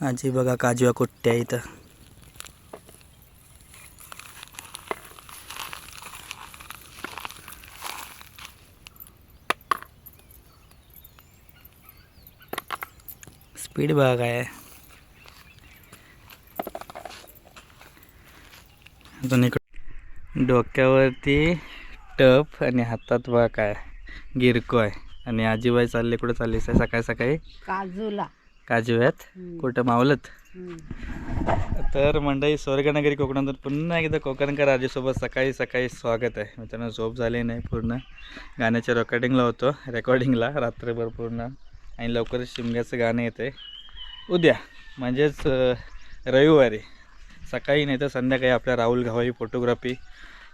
आजी बघा काजव्या कुट्ट्या इथं. स्पीड बघा काय अजून इकडे डोक्यावरती टप आणि हातात बघा काय गिरको आहे. आणि आजीबाई चालले कुठे चालली सकाळी सकाळी? काजूला. काजू आहेत कुठं मावलत. तर मंडळी स्वर्गनगरी कोकणातून पुन्हा एकदा कोकणकर राजेसोबत सकाळी सकाळी स्वागत आहे. मित्रांनो झोप झाली नाही पूर्ण. गाण्याच्या रेकॉर्डिंगला होतो. रेकॉर्डिंगला रात्रभर पूर्ण. आणि लवकरच शिमग्याचं गाणं येते उद्या म्हणजेच रविवारी. सकाळी नाही तर संध्याकाळी आपल्या राहुल घावाई फोटोग्राफी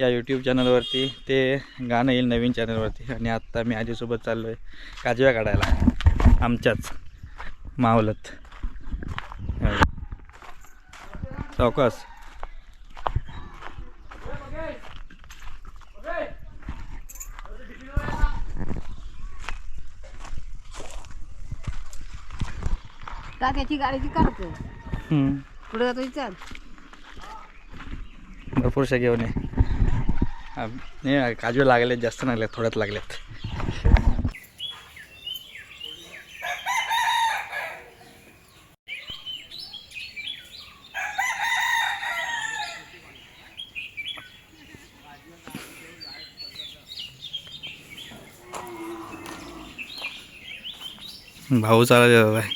या यूट्यूब चॅनलवरती ते गाणं येईल नवीन चॅनलवरती आणि आत्ता मी आजीसोबत चाललो आहे काजव्या काढायला. आमच्याच. मावलत. सावकाश टाक्याची गाडीची काढतो. पुढे जातो विचार भरपूरशा घेऊन ये. नाही काजू लागलेत जास्त लागलेत थोड्यात लागलेत. भाऊ चालायला बाय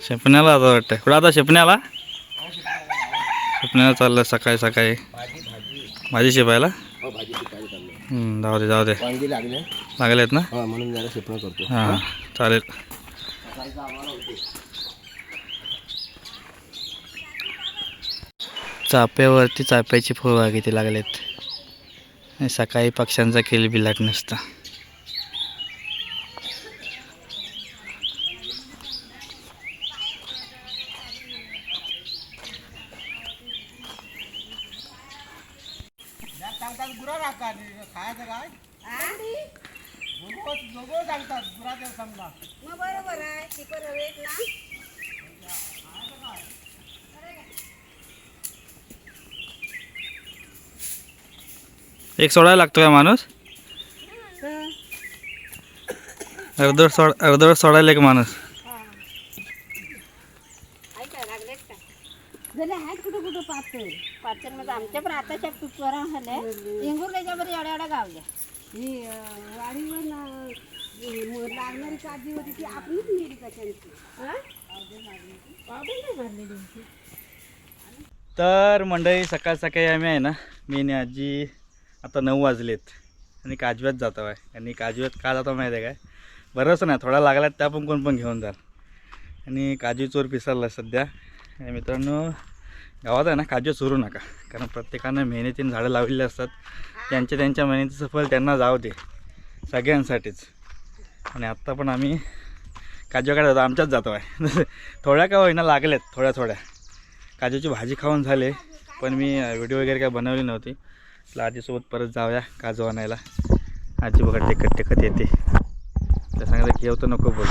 शेपण्याला आता वाटतं कुठं आता शेपण्याला? शेपण्याला चाललं सकाळी सकाळी. भाजी शेपायला? हो जाऊ दे जाऊ दे. लागले. लागलेत ना? हा म्हणून जरा शेपणं करतो हां चालेल. चाप्यावरती चाप्याची फळं किती लागलेत. आणि सकाळी पक्ष्यांचा खेळ बिलाट नसता मग बरोबर आहे शिकर हवेत ना. एक सोडायला लागतो का माणूस? अर्धवट सोड अर्धवट सोडायला एक माणूस ऐका लागलेत का झाले आहेत कुठं कुठं पातळ पातळमध्ये आमच्या पण आताच्या झाल्या इंगूर त्याच्यावर एवढ्या एवढ्या गावल्या. ही अं, वाडीवर ना- ही म- लागणारी काळजी होती ती आपलीच नेली कशांची पावडर नाही मारलेली होती. तर मंडळी सकाळ सकाळी आम्ही आहे ना मी आणि आजी आता नऊ वाजलेत. आणि काजव्यात जातो आहे. आणि काजव्यात का जातो माहिती आहे काय? बरंच नाही थोडा लागला त्या पण कोण पण घेऊन जाल. आणि काजू चोर पिसरला सध्या. आणि मित्रांनो गावात आहे ना काजू चोरू नका. कारण प्रत्येकानं मेहनतीने झाडं लावलेली असतात. त्यांच्या त्यांच्या मेहनतीचं फळ त्यांना जाऊ दे. सगळ्यांसाठीच. आणि आत्ता पण आम्ही काजूकडे जातो आमच्याच जातो आहे. थोड्या का होईना लागल्यात थोड्या थोड्या. काजूची भाजी खाऊन झाले पण मी व्हिडिओ वगैरे काय बनवली नव्हती. तर आजीसोबत परत जाऊया काजू आणायला. आजी बघा टेकत टेकत येते. त्या सांगितलं घेऊ तर नको बोल.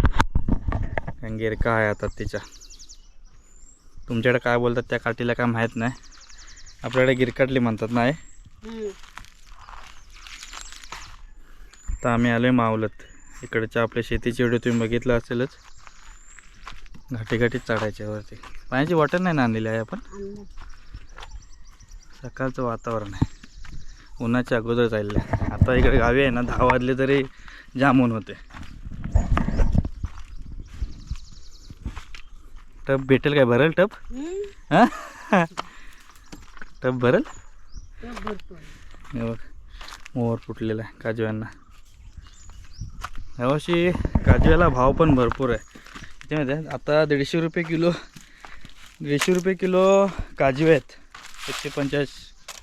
कारण काय आता तिच्या? तुमच्याकडे काय बोलतात त्या काठीला काय माहीत नाही. आपल्याकडे गिरकाटली म्हणतात नाही हम्म. तर आम्ही आलो आहे मावलत. इकडच्या आपल्या शेतीची व्हिडिओ तुम्ही बघितलं असेलच. घाटी घाटीत चढायच्या वरती. पाण्याची बॉटल नाही ना आणलेली आहे आपण. सकाळचं वातावरण आहे. उन्हाच्या अगोदर चालले आता इकडे गावी आहे ना दहा वाजले तरी जाम ऊन होते टप भेटेल काय? भरल टप. हां? टप भरल? बघ मोहर फुटलेला आहे काजव्यांना. यावर्षी काजव्याला भाव पण भरपूर आहे. किती माहिती आहे आता दीडशे रुपये किलो दीडशे रुपये किलो काजवे आहेत. एकशे पंचाळीस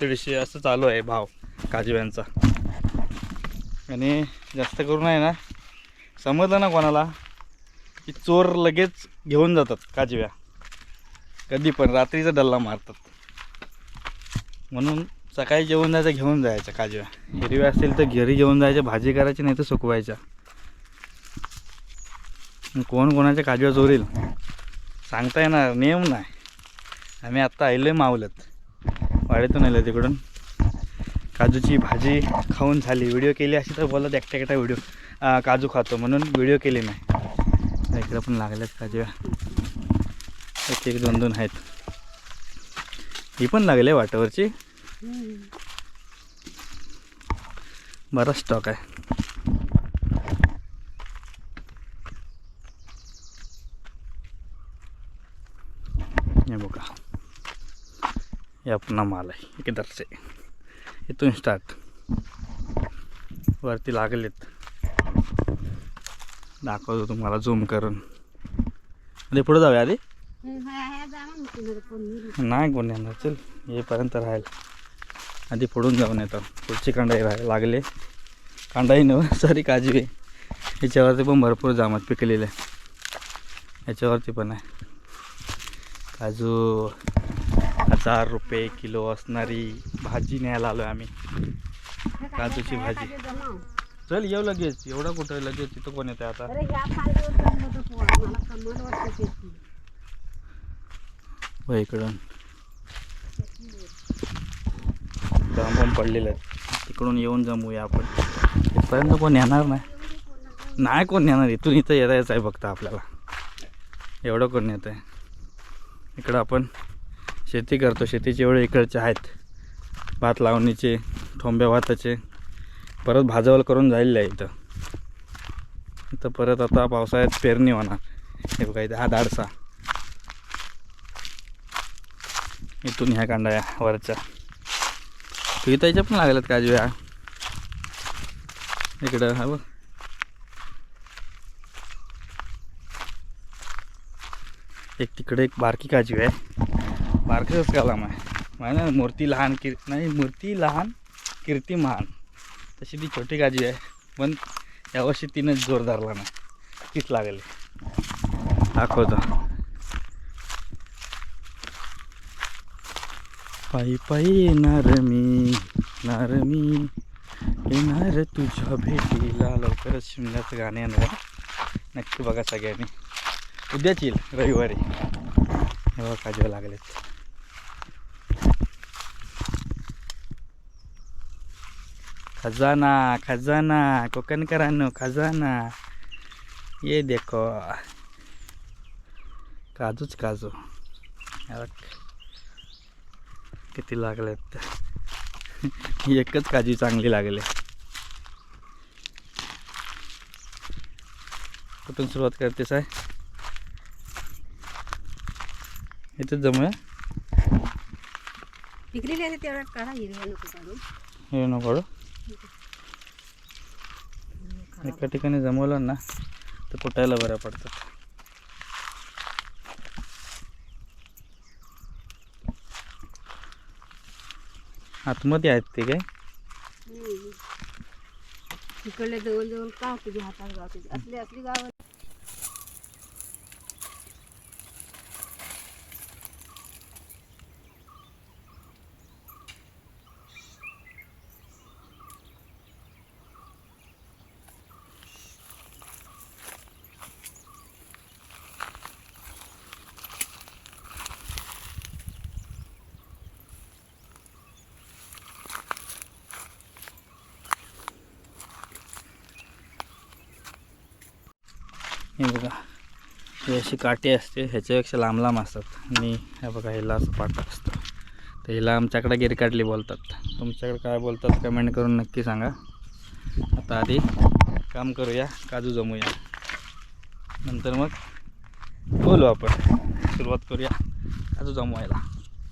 दीडशे असं चालू आहे भाव काजव्यांचा. आणि जास्त करून आहे ना. समजलं ना कोणाला? की चोर लगेच घेऊन जातात काजव्या कधी पण रात्रीचा डल्ला मारतात. म्हणून सकाळी जेवण जायचं घेऊन जायचं काजव्या हिरव्या असतील तर घरी घेऊन जायच्या भाजी करायची नाही तर सुकवायच्या. कोण कोणाच्या काजव्या चोरील? सांगता येणार नियम नाही. आम्ही आत्ता आलो आहे मावलत. वाड्यातून आलो तिकडून. काजूची भाजी खाऊन झाली. व्हिडिओ केली अशी तर बोलत एकट्या एकटा व्हिडिओ काजू खातो म्हणून व्हिडिओ केली नाही. इकडं पण लागल्यात काजव्या. एक एक दोन दोन आहेत. ही पण लागले वाटावरची. बराच स्टॉक आहे. हे बघा. या पुन्हा माल आहे. इकडचे. इथून स्टार्ट वरती लागलेत. दाखवतो तुम्हाला झूम करून. आधी पुढे जाऊया आधी? नाही कोण येणार? चल येईपर्यंत राहील आधी पुढून जाऊन येतो. पुढची कांडाई राहील लागले. कांडाई नव्ह सॉरी काजू आहे याच्यावरती पण भरपूर जामात पिकलेले. याच्यावरती पण आहे. काजू हजार रुपये किलो असणारी भाजी न्यायला आलो आहे आम्ही. काजूची भाजी. चल येऊ लगेच. एवढं कुठं लगेच तिथं कोण येतं आता? अरे ह्या फांदीवर चढलं होतं पोर. मला कमाल वाटते त्याची. हो इकडून जाम पण पडलेले आहेत. तिकडून येऊन जमूया आपण. इथपर्यंत कोण येणार नाही. नाही कोण येणार. इथून इथं येतायचं आहे फक्त आपल्याला. एवढं कोण येतं आहे इकडं आपण शेती करतो. शेतीचे एवढे इकडचे आहेत. भात लावणीचे ठोंब्या भाताचे. परत भाजवल करून झालेलं आहे इथं. इथं परत आता पावसाळ्यात पेरणी होणार. हे बघा इथे हा दाडसा. इथून ह्या कांडाया वरच्या. तुझ्या पण लागल्यात काजू ह्या इकडं हा बघ. एक तिकडे एक बारकी काजू आहे. बारकीच कलाम आहे. माहिती ना मूर्ती लहान किर नाही मूर्ती लहान कीर्ती महान. तशी ती छोटी गाजी आहे पण यावर्षी तिनंच जोर धरला नाही तीच लागली. दाखवतो. पायी पायी येणार मी येणार मी. येणार तुझ्या भेटीला लवकरच शिमल्याचं गाणे येणार नक्की बघा सगळ्यांनी. उद्याच येईल रविवारी. हे बघा काजू खजाना खजाना कोकणकरांनो खजाना ये देखो काजूच काजू. किती लागलेत एकच काजू चांगली लागली कुठून सुरुवात करतेस आहे इथंच जमूया तेवढ्यात काढा नको हे नको एका ठिकाणी जमवलं ना तर कुटायला बऱ्या पडतात आतमध्ये आहेत ते काय? तिकडले जवळ जवळ का तुझ्या हातात गाव तुझी असली असली गाव हे बघा. ही अशी काठी असते ह्याच्यापेक्षा लांब लांब असतात. आणि हे बघा हिला असं पाटा असतं. तर हिला आमच्याकडे गिरकाटली बोलतात. तुमच्याकडे काय बोलतात कमेंट करून नक्की सांगा. आता आधी काम करूया काजू जमूया. नंतर मग बोलू आपण. सुरुवात करूया काजू जमवायला.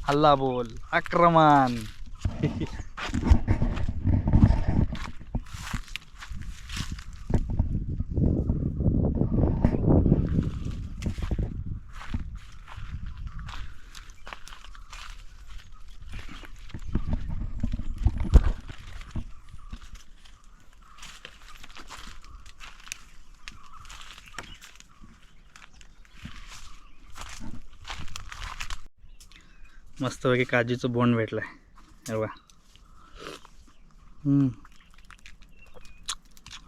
हल्ला बोल आक्रमण. मस्तपैकी काजूचं बोंड भेटलं आहे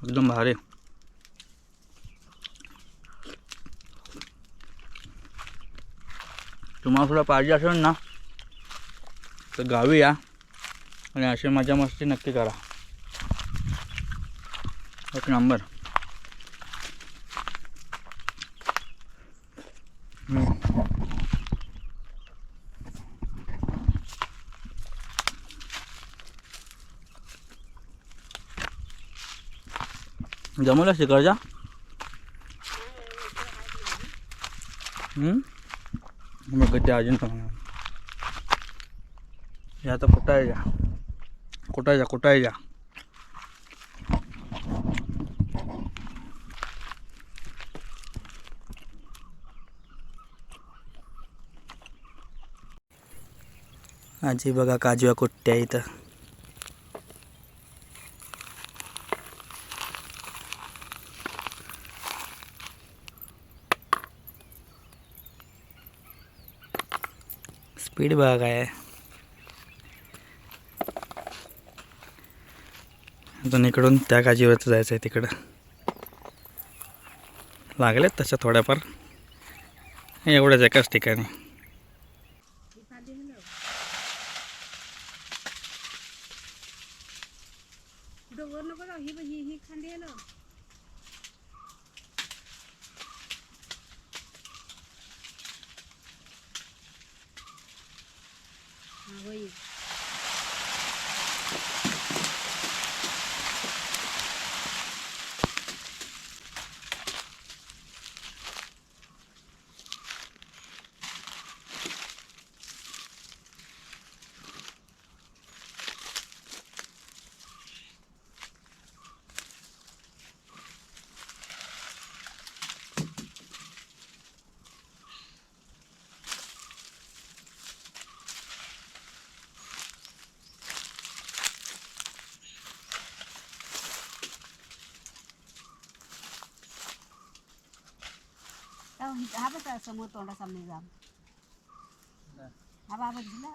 एकदम भारी. तुम्हाला थोडा पाहिजे असेल ना तर गावी या आणि अशी मजा मस्ती नक्की करा. एक नंबर. हम्म. जमवलं शिकडच्या मग ते अजून पण. हे आता कुठं आहे जा कुठं आहे जा कुठं आहे जा आजी बघा काजूया कुठ्या इथं. स्पीड बघा काय आहे अजून इकडून त्या काजीवरचं जायचं आहे तिकडं. लागलेत तशा थोड्याफार. एवढ्याच एकाच ठिकाणी. हा. बघा समोर तोंडा सामने जा हा बाबा दिला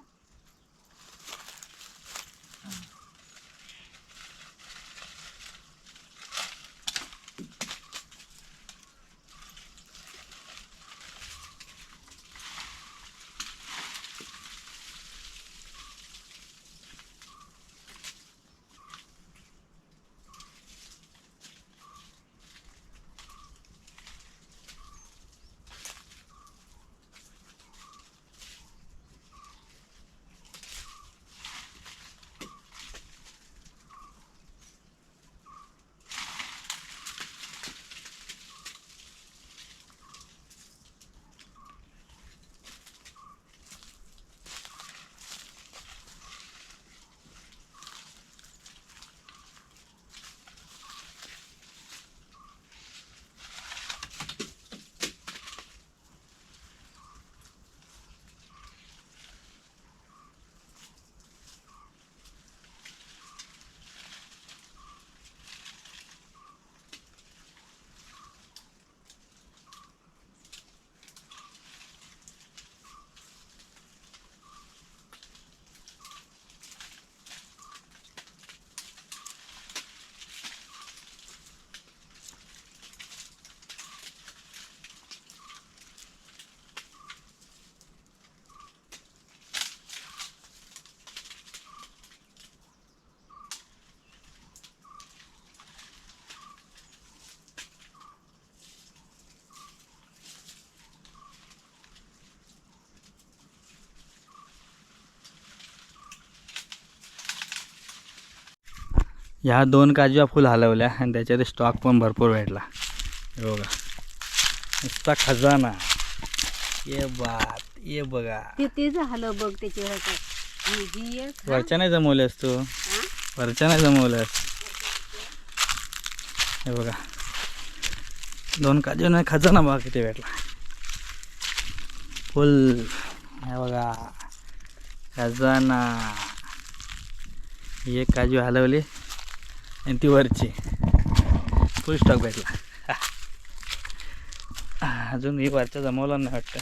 ह्या दोन काजव्या फुल हलवल्या आणि त्याच्यात स्टॉक पण भरपूर भेटला. हे बघा. नुसता खजाना. ये बात ये बघा. ते झालं बघ त्याची हरकत. एक हा. वरच्या नाही जमवल्यास तू? हा? वरच्या नाही जमवल्यास? हे बघा. दोन काजू नाही खजाना बघा किती भेटला. फुल. हे बघा. खजाना. एक काजू हलवली. आणि ती वरची. फुल स्टॉक भेटला अजून ही वरच्या जमवला नाही वाटतं.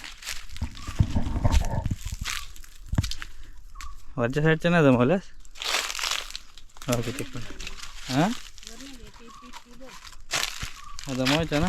वरच्या साईडच्या नाही जमवल्यास ओके किती पण. हां जमवायचं ना?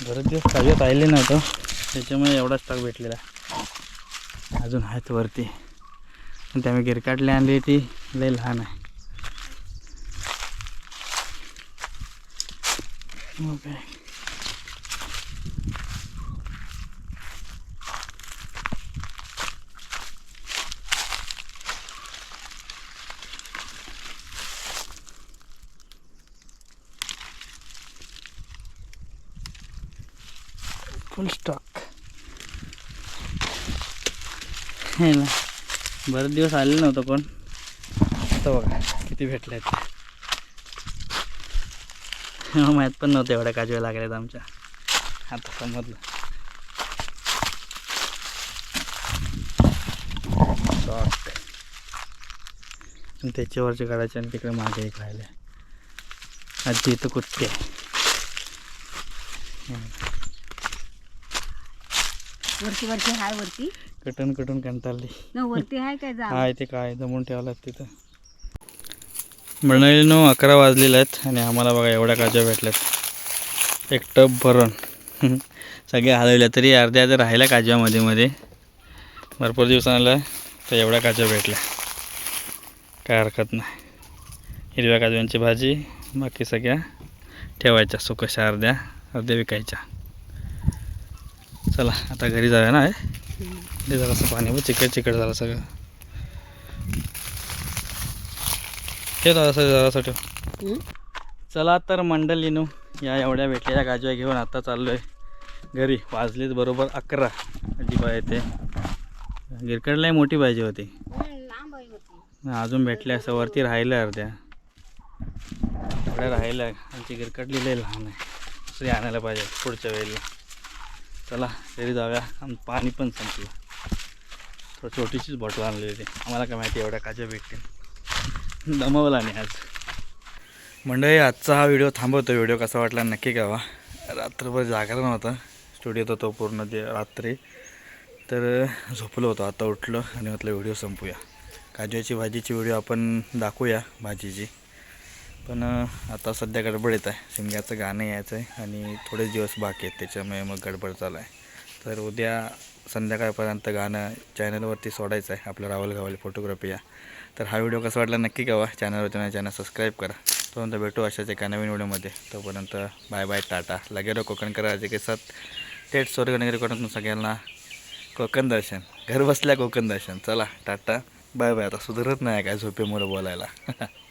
बरेच दिवस काजूत पाहिले नव्हतं त्याच्यामुळे एवढा स्टॉक भेटलेला आहे. अजून आहेत वरती. आणि त्यामुळे गिरकाटली आणली ती. लई लहान आहे. ओके काय स्टॉक हे ना बरेच दिवस आले नव्हतं पण. आता बघा किती भेटले आहेत माहीत पण नव्हतं एवढ्या काजव्या लागल्यात आमच्या. आता समजलं. त्याच्यावरचे काढायचे आणि तिकडे मागे एक राहिले. आजी इथं कुठे आहे? वरती वरती हाय वरती कटून कटून कंटाळली न वरती काय हा इथे काय जमून ठेवलं तिथं. नऊ अकरा वाजलेले आहेत आणि आम्हाला बघा एवढ्या काज्या भेटल्यात. एक टब भरून सगळ्या हलवल्या तरी अर्ध्या अर्ध्या राहिल्या काजव्यामध्ये मध्ये भरपूर दिवसांना तर एवढ्या काजव्या भेटल्या. काय हरकत नाही. हिरव्या काजव्यांची भाजी बाकी सगळ्या ठेवायच्या सुकशा अर्ध्या अर्ध्या विकायच्या. चला आता घरी जाऊया ना ते जरासं पाणी व चिकट चिकट झालं सगळं. ठेव जरासं जरासं ठेव. चला तर मंडळीनू या एवढ्या भेटलेल्या गाजव्या घेऊन आता चाललो आहे घरी. वाजलीत बरोबर अकरा अजिबा येते. गिरकडलाही मोठी पाहिजे होती. अजून भेटल्या असं वरती राहिलं अर्ध्या. एवढ्या राहिल्या आमची गिरकडली लई लहान आहे. दुसरी आणायला पाहिजे पुढच्या वेळेला. चला घरी जाऊया. आणि पाणी पण संपलं. थोडं छोटीशीच बॉटल आणली होती. आम्हाला काय माहिती एवढ्या काच्या भेटतील. दमवला नाही आज. मंडळी आजचा हा व्हिडिओ थांबवतो व्हिडिओ कसा वाटला नक्की कळवा. रात्रभर जागरण होता. स्टुडिओत होतो पूर्ण ते रात्री. तर झोपलो होतो. आता उठलो आणि म्हटलं व्हिडिओ संपूया. काजूची भाजीची व्हिडिओ आपण दाखवूया भाजीची. पण आता सध्या गडबड येत आहे. शिमग्याचं गाणं यायचं आहे आणि थोडेच दिवस बाकी आहेत. त्याच्यामुळे मग गडबड चालू आहे. तर उद्या संध्याकाळपर्यंत गाणं चॅनलवरती सोडायचं आहे. आपलं राहुल गावाले फोटोग्राफी या. तर हा व्हिडिओ कसा वाटला नक्की कळवा. चॅनलवरती नाही चॅनल सबस्क्राईब करा. तोपर्यंत भेटू अशाच एका नवीन व्हिडिओमध्ये. तोपर्यंत बाय बाय टाटा. लगेरो कोकण करा के साथ. थेट स्वर्गनगरी कोकण सगळ्यांना कोकण दर्शन. घर बसल्या कोकण दर्शन. चला टाटा. बाय बाय आता सुधारत नाही काय झोपेमुळे बोलायला.